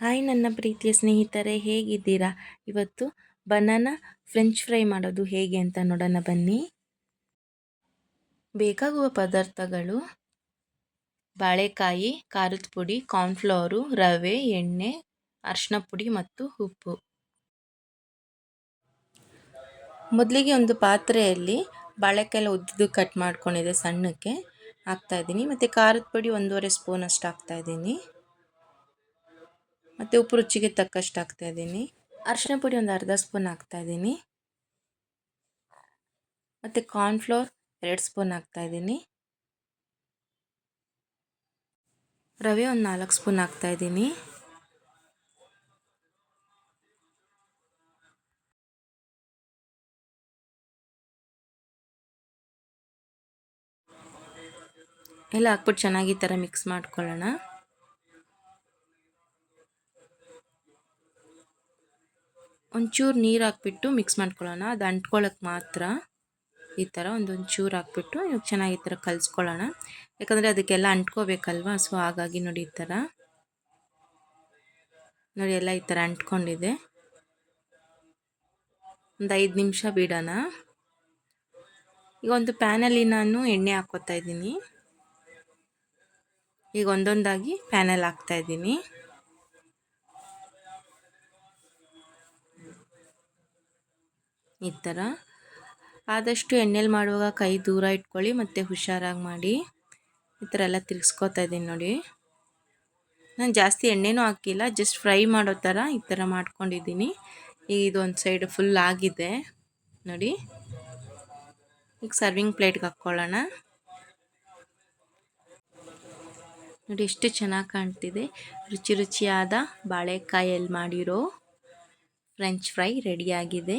Hi ನನ್ನ ಪ್ರೀತಿಯ ಸ್ನೇಹಿತರೆ, ಹೇಗಿದ್ದೀರಾ? ಇವತ್ತು ಬನಾನ ಫ್ರೆಂಚ್ ಫ್ರೈ ಮಾಡೋದು ಹೇಗೆ ಅಂತ ನೋಡೋಣ ಬನ್ನಿ. ಬೇಕಾಗುವ ಪದಾರ್ಥಗಳು ಬಾಳೆಕಾಯಿ, ಖಾರದ ಪುಡಿ ಕಾರ್ನ್ಫ್ಲವರು ರವೆ, ಎಣ್ಣೆ ಅರಿಶಿನ ಪುಡಿ ಮತ್ತು ಉಪ್ಪು. ಮೊದಲಿಗೆ ಒಂದು ಪಾತ್ರೆಯಲ್ಲಿ ಬಾಳೆಕಾಯಿ ಉದ್ದು ಕಟ್ ಮಾಡ್ಕೊಂಡಿದೆ ಸಣ್ಣಕ್ಕೆ. ಹಾಕ್ತಾಯಿದ್ದೀನಿ ಮತ್ತು ಖಾರದ ಪುಡಿ ಒಂದೂವರೆ ಸ್ಪೂನ್ ಅಷ್ಟು ಹಾಕ್ತಾಯಿದ್ದೀನಿ ಮತ್ತು ಉಪ್ಪು ರುಚಿಗೆ ತಕ್ಕಷ್ಟು ಹಾಕ್ತಾಯಿದ್ದೀನಿ ಅರಿಶಿನ ಪುಡಿ ಒಂದು ಅರ್ಧ ಸ್ಪೂನ್ ಹಾಕ್ತಾಯಿದ್ದೀನಿ ಮತ್ತು ಕಾರ್ನ್ಫ್ಲೋರ್ ಎರಡು ಸ್ಪೂನ್ ಹಾಕ್ತಾಯಿದ್ದೀನಿ ರವೆ ಒಂದು ನಾಲ್ಕು ಸ್ಪೂನ್ ಹಾಕ್ತಾಯಿದ್ದೀನಿ ಎಲ್ಲ ಹಾಕ್ಬಿಟ್ಟು ಚೆನ್ನಾಗಿ ಈ ಥರ ಮಿಕ್ಸ್ ಮಾಡ್ಕೊಳ್ಳೋಣ. ಒಂಚೂರು ನೀರು ಹಾಕ್ಬಿಟ್ಟು ಮಿಕ್ಸ್ ಮಾಡ್ಕೊಳ್ಳೋಣ. ಅದು ಅಂಟ್ಕೊಳ್ಳೋಕೆ ಮಾತ್ರ ಈ ಥರ ಒಂದೊಂಚೂರು ಹಾಕ್ಬಿಟ್ಟು ಇವಾಗ ಚೆನ್ನಾಗಿ ಈ ಥರ ಕಲಿಸ್ಕೊಳ್ಳೋಣ. ಯಾಕಂದರೆ ಅದಕ್ಕೆಲ್ಲ ಅಂಟ್ಕೋಬೇಕಲ್ವ? ಸೊ ಹಾಗಾಗಿ ನೋಡಿ ಈ ಥರ ನೋಡಿ ಎಲ್ಲ ಈ ಥರ ಅಂಟ್ಕೊಂಡಿದೆ. ಒಂದು ಐದು ನಿಮಿಷ ಬಿಡೋಣ. ಈಗ ಒಂದು ಪ್ಯಾನಲ್ಲಿ ನಾನು ಎಣ್ಣೆ ಹಾಕ್ಕೋತಾ ಇದ್ದೀನಿ. ಈಗ ಒಂದೊಂದಾಗಿ ಪ್ಯಾನಲ್ಲಿ ಹಾಕ್ತಾಯಿದ್ದೀನಿ ಈ ಥರ. ಆದಷ್ಟು ಎಣ್ಣೆಲಿ ಮಾಡುವಾಗ ಕೈ ದೂರ ಇಟ್ಕೊಳ್ಳಿ, ಮತ್ತು ಹುಷಾರಾಗಿ ಮಾಡಿ. ಈ ಥರ ಎಲ್ಲ ತಿರ್ಗಿಸ್ಕೊತಾ ಇದ್ದೀನಿ ನೋಡಿ. ನಾನು ಜಾಸ್ತಿ ಎಣ್ಣೆನೂ ಹಾಕಿಲ್ಲ, ಜಸ್ಟ್ ಫ್ರೈ ಮಾಡೋ ಥರ ಈ ಥರ ಮಾಡ್ಕೊಂಡಿದ್ದೀನಿ. ಈಗ ಇದೊಂದು ಸೈಡ್ ಫುಲ್ ಆಗಿದೆ. ನೋಡಿ. ಈಗ ಸರ್ವಿಂಗ್ ಪ್ಲೇಟ್ಗೆ ಹಾಕ್ಕೊಳ್ಳೋಣ. ನೋಡಿ ಎಷ್ಟು ಚೆನ್ನಾಗಿ ಕಾಣ್ತಿದೆ. ರುಚಿ ರುಚಿಯಾದ ಬಾಳೆಕಾಯಲ್ಲಿ ಮಾಡಿರೋ ಫ್ರೆಂಚ್ ಫ್ರೈ ರೆಡಿಯಾಗಿದೆ